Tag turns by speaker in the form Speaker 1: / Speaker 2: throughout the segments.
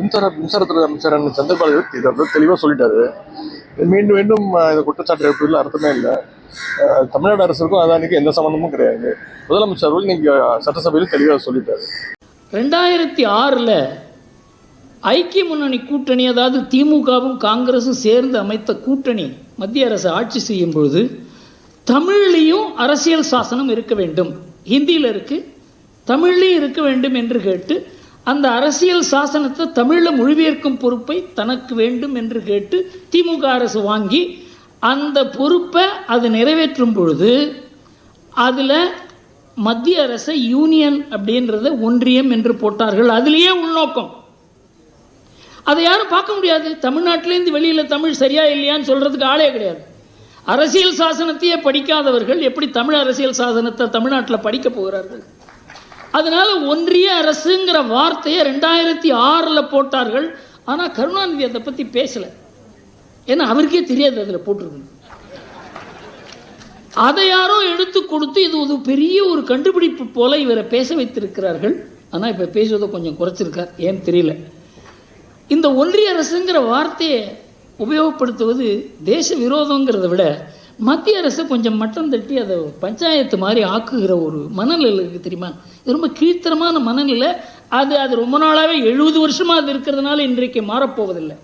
Speaker 1: மின்சார மின்சாரத்துறை அமைச்சர் சந்திரபாபு இதை வந்து தெளிவாக சொல்லிட்டாரு. மீண்டும் மீண்டும் இந்த குற்றச்சாட்டு எழுப்பதில் அர்த்தமே இல்லை. தமிழ்நாடு அரசுக்கும் அதானிக்கும் எந்த சம்மந்தமும் கிடையாது. முதலமைச்சர் அவர்கள் இன்னைக்கு சட்டசபையில் தெளிவாக சொல்லிட்டாரு.
Speaker 2: ரெண்டாயிரத்தி ஆறில் ஐக்கிய முன்னணி கூட்டணி அதாவது திமுகவும் காங்கிரஸும் சேர்ந்து அமைத்த கூட்டணி மத்திய அரசு ஆட்சி செய்யும் பொழுது தமிழ்லேயும் அரசியல் சாசனம் இருக்க வேண்டும். ஹிந்தியில் இருக்கு தமிழ்லேயும் இருக்க வேண்டும் என்று கேட்டு அந்த அரசியல் சாசனத்தை தமிழில் மொழிபெயர்க்கும் பொறுப்பை தனக்கு வேண்டும் என்று கேட்டு திமுக அரசு வாங்கி அந்த பொறுப்பை அது நிறைவேற்றும் பொழுது அதில் மத்திய அரசை யூனியன் அப்படின்றத ஒன்றியம் என்று போட்டார்கள். அதுலேயே உள்நோக்கம். அதை யாரும் பார்க்க முடியாது. தமிழ்நாட்டிலேருந்து வெளியில் தமிழ் சரியா இல்லையான்னு சொல்றதுக்கு ஆளே கிடையாது. அரசியல் சாசனத்தையே படிக்காதவர்கள் எப்படி தமிழ் அரசியல் சாசனத்தை தமிழ்நாட்டில் படிக்க போகிறார்கள்? அதனால் ஒன்றிய அரசுங்கிற வார்த்தையை ரெண்டாயிரத்தி ஆறில் போட்டார்கள். ஆனால் கருணாநிதி அதை பற்றி பேசலை. ஏன்னா அவருக்கே தெரியாது அதில் போட்டிருக்கணும். அதை யாரோ எடுத்து கொடுத்து இது ஒரு பெரிய ஒரு கண்டுபிடிப்பு போல இவரை பேச வைத்திருக்கிறார்கள். ஆனால் இப்போ பேசுவதை கொஞ்சம் குறைச்சிருக்கார். ஏன்னு தெரியல. இந்த ஒன்றிய அரசுங்கிற வார்த்தையை உபயோகப்படுத்துவது தேச விரோதங்கிறத விட மத்திய அரசு கொஞ்சம் மட்டம் தட்டி அதை பஞ்சாயத்து மாதிரி ஆக்குகிற ஒரு மனநிலை இருக்குது தெரியுமா? இது ரொம்ப கீழ்த்தரமான மனநிலை. அது அது ரொம்ப நாளாகவே எழுபது வருஷமாக அது இருக்கிறதுனால இன்றைக்கு மாறப்போவதில்லை.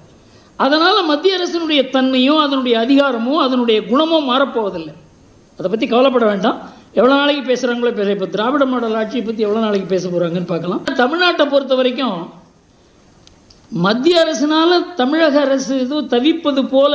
Speaker 2: அதனால் மத்திய அரசினுடைய தன்மையும் அதனுடைய அதிகாரமும் அதனுடைய குணமும் மாறப்போவதில்லை. அதை பற்றி கவலைப்பட வேண்டாம். எவ்வளோ நாளைக்கு பேசுகிறாங்களோ பேச இப்போ திராவிட மாடல் ஆட்சியை பற்றி எவ்வளோ நாளைக்கு பேச போகிறாங்கன்னு பார்க்கலாம். தமிழ்நாட்டை பொறுத்த வரைக்கும் மத்திய அரசினால் தமிழக அரசு ஏதோ தவிப்பது போல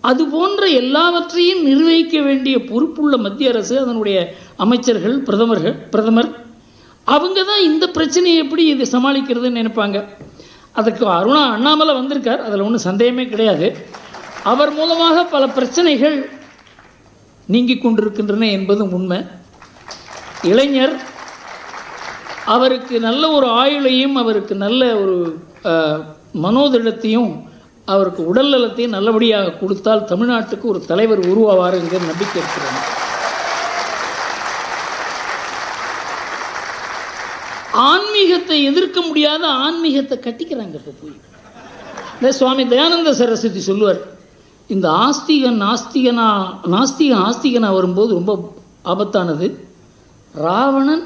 Speaker 2: அது போன்ற எல்லாவற்றையும் நிர்வகிக்க வேண்டிய பொறுப்புள்ள மத்திய அரசு அதனுடைய அமைச்சர்கள் பிரதமர்கள் பிரதமர் அவங்க தான் இந்த பிரச்சனையை எப்படி இது சமாளிக்கிறதுன்னு நினைப்பாங்க. அதுக்கு அருணா அண்ணாமலை வந்திருக்கார் அதில் ஒன்றும் சந்தேகமே கிடையாது. அவர் மூலமாக பல பிரச்சனைகள் நீங்கிக் கொண்டிருக்கின்றன என்பதும் உண்மை. இளைஞர் அவருக்கு நல்ல ஒரு ஆயுளையும் அவருக்கு நல்ல ஒரு மனோதிடத்தையும் அவருக்கு உடல் நலத்தையும் நல்லபடியாக கொடுத்தால் தமிழ்நாட்டுக்கு ஒரு தலைவர் உருவாவார் என்கிற நம்பிக்கை இருக்கிறது. ஆன்மீகத்தை எதிர்க்க முடியாத ஆன்மீகத்தை கட்டிக்கிறாங்க இப்போ போய். இந்த சுவாமி தயானந்த சரஸ்வதி சொல்லுவார் இந்த ஆஸ்திகன் நாஸ்திகனா நாஸ்திகன் ஆஸ்திகனா வரும்போது ரொம்ப ஆபத்தானது. ராவணன்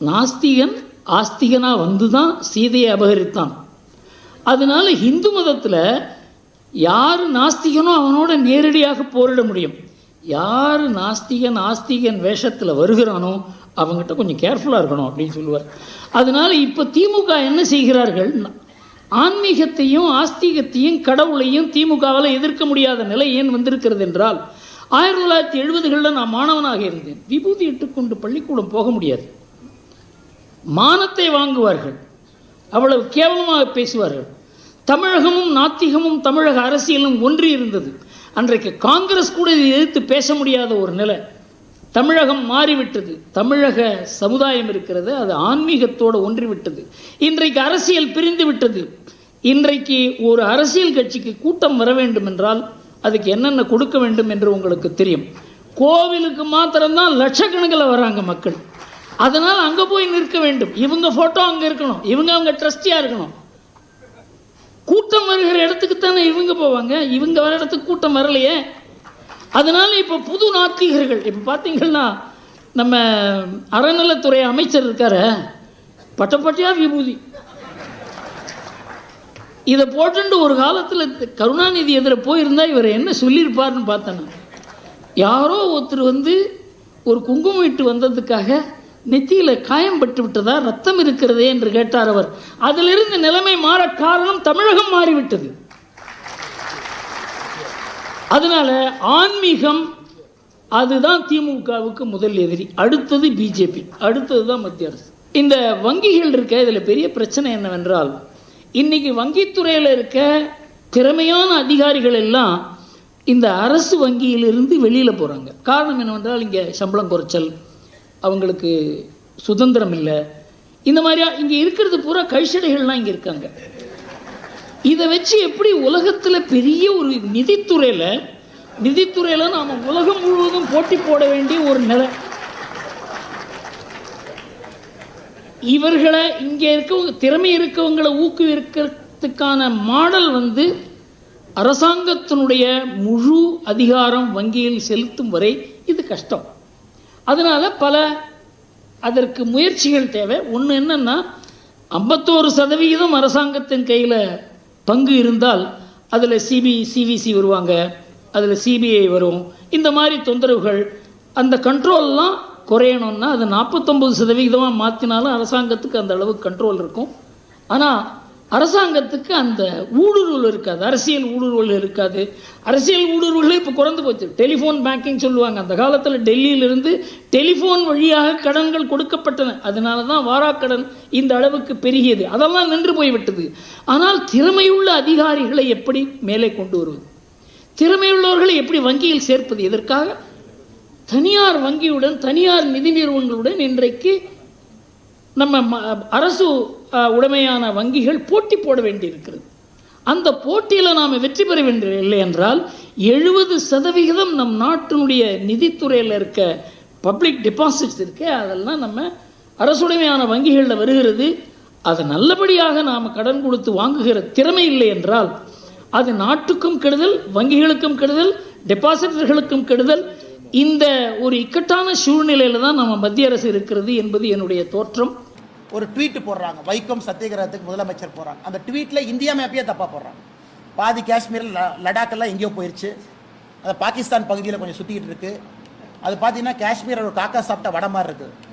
Speaker 2: நாஸ்திகன் ஆஸ்திகனா வந்து தான் சீதையை அபகரித்தான். அதனால ஹிந்து மதத்தில் யார் நாஸ்திகனோ அவனோட நேரடியாக போரிட முடியும். யார் நாஸ்திகன் ஆஸ்திகன் வேஷத்தில் வருகிறானோ அவங்ககிட்ட கொஞ்சம் கேர்ஃபுல்லாக இருக்கணும் அப்படின்னு சொல்லுவார். அதனால் இப்போ திமுக என்ன செய்கிறார்கள்? ஆன்மீகத்தையும் ஆஸ்திகத்தையும் கடவுளையும் திமுகவால் எதிர்க்க முடியாத நிலை ஏன் வந்திருக்கிறது என்றால் ஆயிரத்தி தொள்ளாயிரத்தி எழுபதுகளில் நான் மாணவனாக இருந்தேன். விபூதி இட்டுக்கொண்டு பள்ளிக்கூடம் போக முடியாது. மானத்தை வாங்குவார்கள். அவ்வளவு கேவலமாக பேசுவார்கள். தமிழகமும் நாத்திகமும் தமிழக அரசியலும் ஒன்றி இருந்தது. அன்றைக்கு காங்கிரஸ் கூட இதை எதிர்த்து பேச முடியாத ஒரு நிலை. தமிழகம் மாறிவிட்டது. தமிழக சமுதாயம் இருக்கிறது. அது ஆன்மீகத்தோடு ஒன்றிவிட்டது இன்றைக்கு அரசியல் பிரிந்து விட்டது. இன்றைக்கு ஒரு அரசியல் கட்சிக்கு கூட்டம் வர வேண்டும் என்றால் அதுக்கு என்னென்ன கொடுக்க வேண்டும் என்று உங்களுக்கு தெரியும். கோவிலுக்கு மாத்திரம்தான் லட்சக்கணக்கில் வராங்க மக்கள். அதனால் அங்கே போய் நிற்க வேண்டும். இவங்க ஃபோட்டோ அங்கே இருக்கணும். இவங்க அவங்க ட்ரஸ்டியாக இருக்கணும்? கூட்டம் வருகிற இடத்துக்கு தானே இவங்க போவாங்க? இவங்க வர இடத்துக்கு கூட்டம் வரலையே? அதனால் இப்போ புது நாத்திகர்கள் இப்போ பார்த்தீங்கன்னா நம்ம அறநிலைத்துறை அமைச்சர் இருக்கார. பட்டப்பட்டியா விபூதி. இதை போட்டுண்டு ஒரு காலத்தில் கருணாநிதி எதிர போயிருந்தா இவர் என்ன சொல்லியிருப்பார்னு பார்த்தேன் யாரோ ஒருத்தர் வந்து ஒரு குங்குமம் இட்டு வந்ததுக்காக நெத்தியில் காயம் பட்டு விட்டதா ரத்தம் இருக்கிறதே என்று கேட்டார் அவர். அதிலிருந்து நிலைமை மாற காரணம் தமிழகம் மாறிவிட்டது. அதனால ஆன்மீகம் அதுதான் திமுகவுக்கு முதல் எதிரி. அடுத்தது பிஜேபி. அடுத்தது தான் மத்திய அரசு. இந்த வங்கிகள் இருக்க இதில் பெரிய பிரச்சனை என்னவென்றால் இன்னைக்கு வங்கித்துறையில் இருக்க திறமையான அதிகாரிகள் எல்லாம் இந்த அரசு வங்கியிலிருந்து வெளியில் போகிறாங்க காரணம் என்னவென்றால் இங்கே சம்பளம் குறைச்சல் அவங்களுக்கு சுதந்திரம் இல்லை இந்த மாதிரியா இங்கே இருக்கிறது பூரா கழிச்சடைகள்லாம் இங்கே இருக்காங்க. இதை வச்சு எப்படி உலகத்தில் பெரிய ஒரு நிதித்துறையில் நிதித்துறையில் நாம் உலகம் முழுவதும் போட்டி போட வேண்டிய ஒரு நிலை. இவர்களை இங்கே இருக்கவங்க திறமை இருக்கவங்களை ஊக்குவிக்கிறதுக்கான மாடல் வந்து அரசாங்கத்தினுடைய முழு அதிகாரம் வங்கியில் செலுத்தும் வரை இது கஷ்டம். அதனால் பல அதற்கு முயற்சிகள் தேவை. ஒன்று என்னென்னா ஐம்பத்தோரு சதவிகிதம் அரசாங்கத்தின் கையில் பங்கு இருந்தால் அதில் சிபி சிவிசி வருவாங்க அதில் சிபிஐ வரும். இந்த மாதிரி தொந்தரவுகள் அந்த கண்ட்ரோல்லாம் குறையணும்னா அது நாற்பத்தொம்பது சதவிகிதமாக மாற்றினாலும் அரசாங்கத்துக்கு அந்த அளவுக்கு கண்ட்ரோல் இருக்கும். ஆனால் அரசாங்கத்துக்கு அந்த ஊடுருவல் இருக்காது. அரசியல் ஊடுருவல் இருக்காது. அரசியல் ஊடுருவல் இப்போ குறைந்து போச்சு. டெலிஃபோன் பேங்கிங் சொல்லுவாங்க. அந்த காலத்தில் டெல்லியிலிருந்து டெலிஃபோன் வழியாக கடன்கள் கொடுக்கப்பட்டன. அதனால தான் வாராக்கடன் இந்த அளவுக்கு பெருகியது. அதெல்லாம் நின்று போய்விட்டது. ஆனால் திறமையுள்ள அதிகாரிகளை எப்படி மேலே கொண்டு வருவது? திறமையுள்ளவர்களை எப்படி வங்கியில் சேர்ப்பது? எதற்காக? தனியார் வங்கியுடன் தனியார் நிதி நிறுவனங்களுடன் இன்றைக்கு நம்ம ம- அரசு உடைமையான வங்கிகள் போட்டி போட வேண்டியிருக்கிறது. அந்த போட்டியில் நாம் வெற்றி பெற வேண்டிய என்றால் எழுபது சதவிகிதம் நம் நாட்டினுடைய நிதித்துறையில் இருக்க பப்ளிக் டெபாசிட்ஸ் இருக்கே அதெல்லாம் நம்ம அரசுடைமையான வங்கிகளில் வருகிறது. அது நல்லபடியாக நாம் கடன் கொடுத்து வாங்குகிற திறமை இல்லை என்றால் அது நாட்டுக்கும் கெடுதல் வங்கிகளுக்கும் கெடுதல் டெபாசிட்டர்களுக்கும் கெடுதல். இந்த ஒரு இக்கட்டான சூழ்நிலையில் தான் நம்ம மத்திய அரசு இருக்கிறது என்பது என்னுடைய தோற்றம்.
Speaker 3: ஒரு ட்வீட் போடுறாங்க. வைக்கம் சத்தியகிரகத்துக்கு முதலமைச்சர் போகிறாங்க அந்த ட்வீட்டில் இந்தியா மேப்பையே தப்பாக போடுறாங்க. பாதி காஷ்மீரில் லடாக்கெல்லாம் எங்கேயோ போயிடுச்சு அது பாகிஸ்தான் பகுதியில் கொஞ்சம் சுற்றிக்கிட்டு இருக்குது அது பார்த்தீங்கன்னா காஷ்மீர் ஒரு காக்கா சாப்பிட்ட வட மாதிரி இருக்குது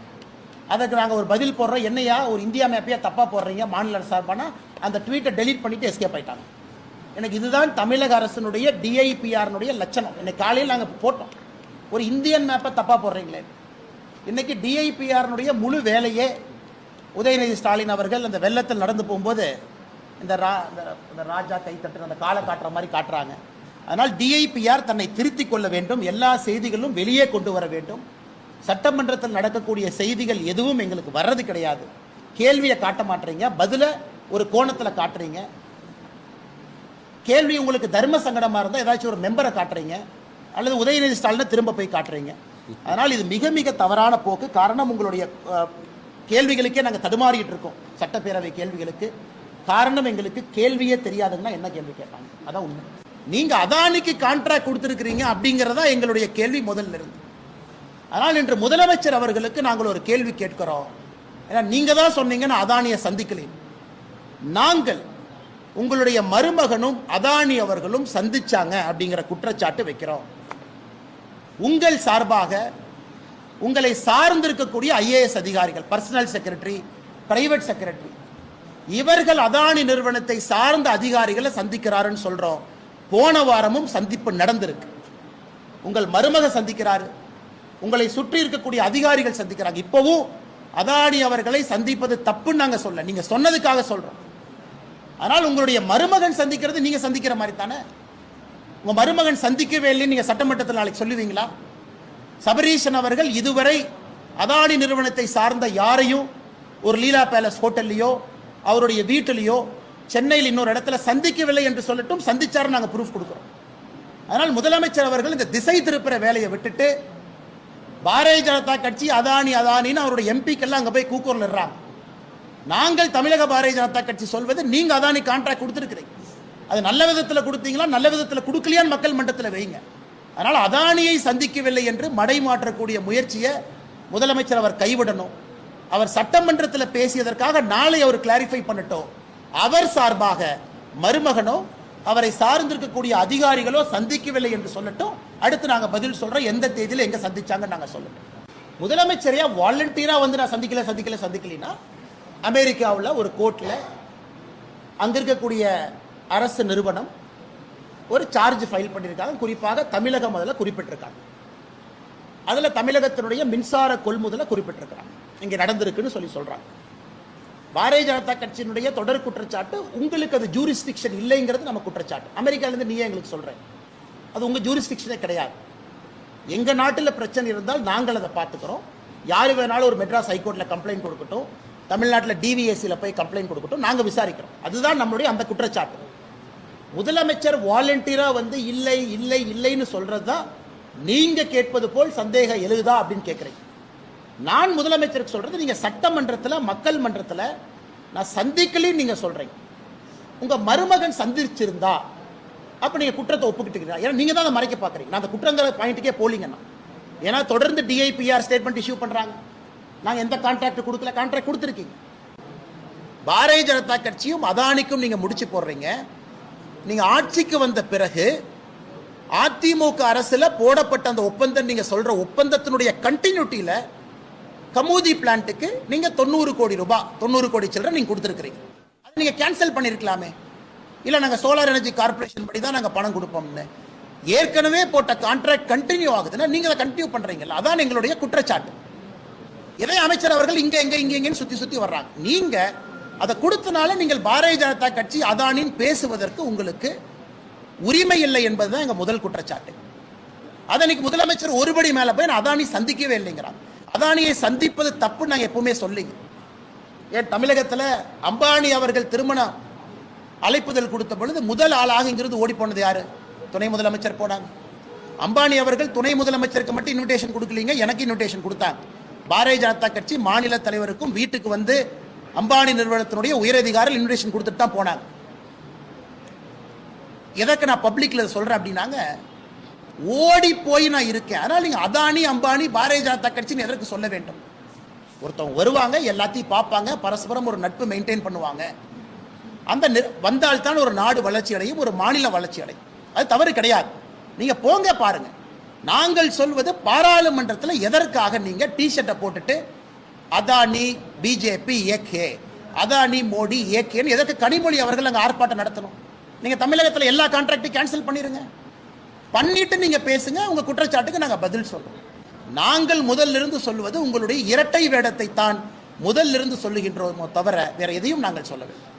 Speaker 3: அதுக்கு நாங்கள் ஒரு பதில் போடுறோம். என்னையா ஒரு இந்தியா மேப்பையே தப்பாக போடுறீங்க? மாநில சார்பானா? அந்த ட்வீட்டை டெலீட் பண்ணிவிட்டு எஸ்கேப் ஆயிட்டாங்க. எனக்கு இதுதான் தமிழக அரசினுடைய டிஐபிஆர்னுடைய லட்சணம். இன்னைக்கு காலையில் நாங்கள் போட்டோம். ஒரு இந்தியன் மேப்பை தப்பாக போடுறீங்களே. இன்னைக்கு டிஐபிஆர்னுடைய முழு வேலையே உதயநிதி ஸ்டாலின் அவர்கள் அந்த வெள்ளத்தில் நடந்து போகும்போது இந்த ரா இந்த- இந்த ராஜா கை அந்த காலை காட்டுற மாதிரி காட்டுறாங்க. அதனால் டிஐபிஆர் தன்னை திருத்திக் கொள்ள வேண்டும். எல்லா செய்திகளும் வெளியே கொண்டு வர வேண்டும். சட்டமன்றத்தில் நடக்கக்கூடிய செய்திகள் எதுவும் எங்களுக்கு வர்றது கிடையாது. கேள்வியை காட்ட மாட்டீங்க பதில ஒரு கோணத்தில் காட்டுறீங்க. கேள்வி உங்களுக்கு தர்ம சங்கடமாக இருந்தால் ஏதாச்சும் ஒரு மெம்பரை காட்டுறீங்க. அல்லது உதயநிதி ஸ்டாலினை திரும்ப போய் காட்டுறீங்க. அதனால் இது மிக மிக தவறான போக்கு. காரணம் உங்களுடைய கேள்விகளுக்கே நாங்கள் தடுமாறிட்டு இருக்கோம். சட்டப்பேரவை கேள்விகளுக்கு. காரணம் எங்களுக்கு கேள்வியே தெரியாதுன்னா என்ன கேள்வி கேட்பாங்க? அதான் உண்மை. நீங்க அதானிக்கு கான்ட்ராக்ட் கொடுத்துருக்கிறீங்க அப்படிங்கிறதா எங்களுடைய கேள்வி முதல்ல இருந்து. அதனால் இன்று முதலமைச்சர் அவர்களுக்கு நாங்கள் ஒரு கேள்வி கேட்கிறோம். ஏன்னா நீங்க தான் சொன்னீங்க நான் அதானியை சந்திக்கலையும் நாங்கள் உங்களுடைய மருமகனும் அதானி அவர்களும் சந்திச்சாங்க அப்படிங்கிற குற்றச்சாட்டு வைக்கிறோம். உங்கள் சார்பாக உங்களை சார்ந்திருக்கக்கூடிய ஐஏஎஸ் அதிகாரிகள் பர்சனல் செக்ரட்டரி பிரைவேட் செக்ரட்டரி இவர்கள் அதானி நிறுவனத்தை சார்ந்த அதிகாரிகளை சந்திக்கிறாருன்னு சொல்றோம். போன வாரமும் சந்திப்பு நடந்திருக்கு. உங்கள் மருமக சந்திக்கிறாரு. உங்களை சுற்றி இருக்கக்கூடிய அதிகாரிகள் சந்திக்கிறாங்க. இப்பவும் அதானி அவர்களை சந்திப்பது தப்புன்னு நாங்கள் சொல்ல நீங்க சொன்னதுக்காக சொல்றோம். ஆனால் உங்களுடைய மருமகன் சந்திக்கிறது நீங்க சந்திக்கிற மாதிரி தானே? உங்க மருமகன் சந்திக்கவே இல்லைன்னு நீங்க சட்டமன்றத்தில் நாளைக்கு சொல்லுவீங்களா? சபரீஷன் அவர்கள் இதுவரை அதானி நிறுவனத்தை சார்ந்த யாரையும் ஒரு லீலா பேலஸ் ஹோட்டல்லையோ அவருடைய வீட்டிலையோ சென்னையில் இன்னொரு இடத்துல சந்திக்கவில்லை என்று சொல்லட்டும் சந்திச்சார் நாங்கள் ப்ரூஃப் கொடுக்குறோம். அதனால் முதலமைச்சர் அவர்கள் இந்த திசை திருப்புற வேலையை விட்டுட்டு பாரதிய ஜனதா கட்சி அதானி அதானின்னு அவருடைய எம்பிக்கெல்லாம் அங்கே போய் கூக்கூரில் இருறாங்க. நாங்கள் தமிழக பாரதிய ஜனதா கட்சி சொல்வது நீங்கள் அதானி கான்ட்ராக்ட் கொடுத்துருக்குறீங்க. அது நல்ல விதத்தில் கொடுத்தீங்களா நல்ல விதத்தில் கொடுக்கலையான்னு மக்கள் மன்றத்தில் வைங்க. அதனால் அதானியை சந்திக்கவில்லை என்று மடை மாற்றக்கூடிய முயற்சியை முதலமைச்சர் அவர் கைவிடணும். அவர் சட்டமன்றத்தில் பேசியதற்காக நாளை அவர் கிளாரிஃபை பண்ணட்டும். அவர் சார்பாக மருமகனோ அவரை சார்ந்திருக்கக்கூடிய அதிகாரிகளோ சந்திக்கவில்லை என்று சொல்லட்டும். அடுத்து நாங்கள் பதில் சொல்கிறோம் எந்த தேதியில் எங்கே சந்திச்சாங்கன்னு நாங்கள் சொல்லட்டும். முதலமைச்சரையா வாலண்டியராக வந்து நான் சந்திக்கல சந்திக்கல சந்திக்கலைன்னா அமெரிக்காவில் ஒரு கோர்ட்டில் அங்கே இருக்கக்கூடிய அரசு நிறுவனம் ஒரு சார்ஜ் ஃபைல் பண்ணியிருக்காங்க குறிப்பாக தமிழகம் அதில் குறிப்பிட்டிருக்காங்க. அதில் தமிழகத்தினுடைய மின்சார கொள்முதலை குறிப்பிட்டிருக்கிறாங்க. இங்கே நடந்திருக்குன்னு சொல்லி சொல்கிறாங்க பாரதிய ஜனதா கட்சியினுடைய தொடர் குற்றச்சாட்டு உங்களுக்கு அது ஜூரிஸ்டிக்ஷன் இல்லைங்கிறது நம்ம குற்றச்சாட்டு. அமெரிக்காலேருந்து நீயே எங்களுக்கு சொல்கிறேன் அது உங்கள் ஜூரிஸ்டிக்ஷனே கிடையாது. எங்கள் நாட்டில் பிரச்சனை இருந்தால் நாங்கள் அதை பார்த்துக்கிறோம். யார் வேணாலும் ஒரு மெட்ராஸ் ஹைகோர்ட்டில் கம்ப்ளைண்ட் கொடுக்கட்டும். தமிழ்நாட்டில் டிவிஎஸ்சியில் போய் கம்ப்ளைண்ட் கொடுக்கட்டும். நாங்கள் விசாரிக்கிறோம். அதுதான் நம்மளுடைய அந்த குற்றச்சாட்டு. முதலமைச்சர் வாலண்டியராக வந்து இல்லை இல்லை இல்லைன்னு சொல்றது தான் நீங்க கேட்பது போல் சந்தேகம் எழுதுதா அப்படின்னு கேட்குறீங்க நான் முதலமைச்சருக்கு சொல்றது நீங்க சட்டமன்றத்தில் மக்கள் மன்றத்தில் நான் சந்திக்கலைன்னு நீங்க சொல்றீங்க. உங்க மருமகன் சந்திச்சிருந்தா அப்ப நீங்க குற்றத்தை ஒப்புக்கிட்டு ஏன்னா நீங்க தான் அதை மறைக்க பார்க்குறீங்க. நான் அந்த குற்றங்கிற பாயிண்ட்டுக்கே போலீங்கன்னா. ஏன்னா தொடர்ந்து டிஐபிஆர் ஸ்டேட்மெண்ட் இஷ்யூ பண்றாங்க. நாங்கள் எந்த கான்ட்ராக்ட் கொடுக்கல? கான்ட்ராக்ட் கொடுத்துருக்கீங்க. பாரதிய ஜனதா கட்சியும் அதானிக்கும் நீங்க முடிச்சு போடுறீங்க. நீங்க ஆட்சிக்கு வந்த பிறகு அதிமுக அரசுல போடப்பட்ட அந்த ஒப்பந்தம் நீங்க சொல்ற ஒப்பந்தத்தினுடைய கண்டினியூட்டியில கமூதி பிளான்ட்டுக்கு நீங்க தொண்ணூறு கோடி ரூபாய் தொண்ணூறு கோடி சில்லறை நீங்க கொடுத்துருக்குறீங்க. அதை நீங்க கேன்சல் பண்ணிருக்கலாமே. இல்ல நாங்க சோலார் எனர்ஜி கார்ப்பரேஷன் படி தான் நாங்க பணம் கொடுப்போம்னு. ஏற்கனவே போட்ட கான்ட்ராக்ட் கண்டினியூ ஆகுதுன்னா நீங்க அதை கண்டினியூ பண்றீங்கல்ல. அதான் எங்களுடைய குற்றச்சாட்டு. இதை அமைச்சர் அவர்கள் இங்க எங்க இங்க எங்கன்னு சுத்தி சுத்தி வர்றாங்க. நீங்க அதை கொடுத்தனால நீங்கள் பாரதிய ஜனதா கட்சி அதானின் பேசுவதற்கு உங்களுக்கு உரிமை இல்லை என்பதுதான் எங்கள் முதல் குற்றச்சாட்டு. அதை இன்னைக்கு முதலமைச்சர் ஒருபடி மேலே போய் நான் அதானி சந்திக்கவே இல்லைங்கிறான் அதானியை சந்திப்பது தப்பு நாங்கள் எப்பவுமே சொல்லிங்க ஏன் தமிழகத்தில் அம்பானி அவர்கள் திருமணம் அழைப்புதல் கொடுத்த பொழுது முதல் ஆளாக இங்கிருந்து ஓடி போனது யாரு? துணை முதலமைச்சர் போனாங்க. அம்பானி அவர்கள் துணை முதலமைச்சருக்கு மட்டும் இன்விடேஷன் கொடுக்கலீங்க எனக்கு இன்விடேஷன் கொடுத்தாங்க. பாரதிய ஜனதா கட்சி மாநில தலைவருக்கும் வீட்டுக்கு வந்து அம்பானி நிறுவனத்தினுடைய உயரதிகாரிகள் இன்விடேஷன் கொடுத்துட்டு தான் போனாங்க. எதற்கு நான் பப்ளிக்ல சொல்றேன் அப்படின்னாங்க ஓடி போய் நான் இருக்கேன். அதனால நீங்க அதானி அம்பானி பாரதிய ஜனதா கட்சின்னு எதற்கு சொல்ல வேண்டும்? ஒருத்தவங்க வருவாங்க எல்லாத்தையும் பார்ப்பாங்க பரஸ்பரம் ஒரு நட்பு மெயின்டைன் பண்ணுவாங்க. அந்த வந்தால்தான் ஒரு நாடு வளர்ச்சி அடையும் ஒரு மாநில வளர்ச்சி அடையும். அது தவறு கிடையாது. நீங்க போங்க பாருங்க. நாங்கள் சொல்வது பாராளுமன்றத்தில் எதற்காக நீங்க டி ஷர்ட்டை போட்டுட்டு அதானி பிஜேபி ஏகே அதானி மோடி ஏகேன்னு எதற்கு கனிமொழி அவர்கள் அங்கே ஆர்ப்பாட்டம் நடத்தணும்? நீங்கள் தமிழகத்தில் எல்லா கான்ட்ராக்டையும் கேன்சல் பண்ணிடுங்க பண்ணிட்டு நீங்கள் பேசுங்க உங்கள் குற்றச்சாட்டுக்கு நாங்கள் பதில் சொல்கிறோம் நாங்கள் முதல்லிருந்து சொல்வது சொல்லுவது உங்களுடைய இரட்டை வேடத்தை தான் முதலிருந்து சொல்லுகின்றோமோ தவிர வேற எதையும் நாங்கள் சொல்லவில்லை.